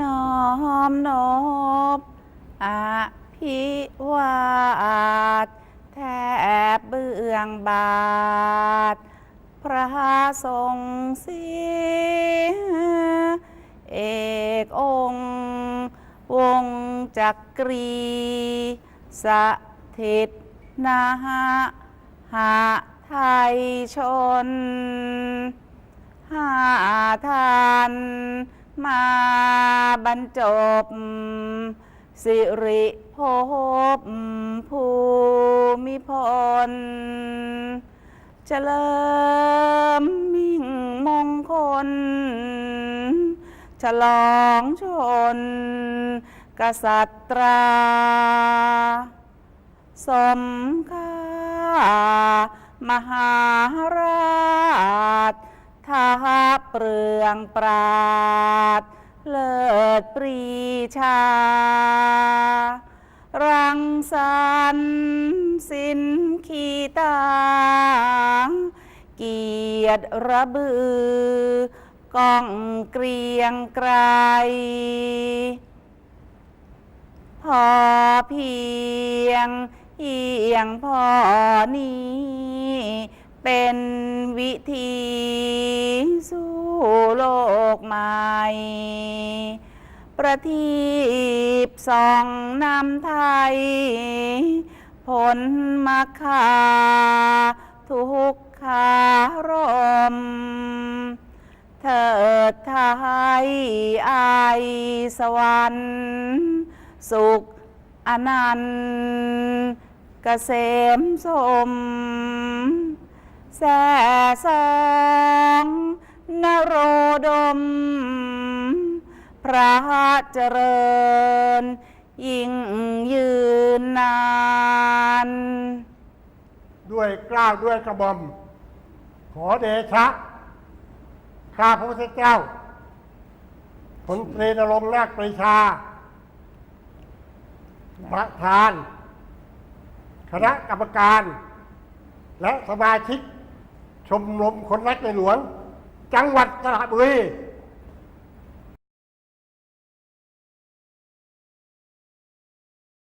น้อมนบอภิวาทแทบเบื้องบาท พระทรงเสียเอกองค์ วงจักรีสถิตนาหะหาไทยชน หาทาน มาบรรจบ สิริภพภูมิพลเจริญมิ่งมงคล ฉลองชน กษัตรา สมค่ามหาราช เปลืองปราด เลิศปรีชา รังสรรค์สินขีตา เกียรติระบือกองเกรียงไกรพอเพียงเอียงพอนี้ เป็นวิธีสู้โลกใหม่ ประทีปส่องนำไทย ผลมาคาทุกขารม เถิดไทยไอสวรรค์สุขอนันต์เกษมสม แส่สองนโรดม พระเจริญ ยิ่งยืนนาน ด้วยกล้าวด้วยกระหม่อมขอเดชะ ข้าพระพุทธเจ้า ผลตรีนรงค์นาคปรีชา ประธาน คณะกรรมการ และสมาชิก ชมรมคนรักในหลวง จังหวัดสระบุรี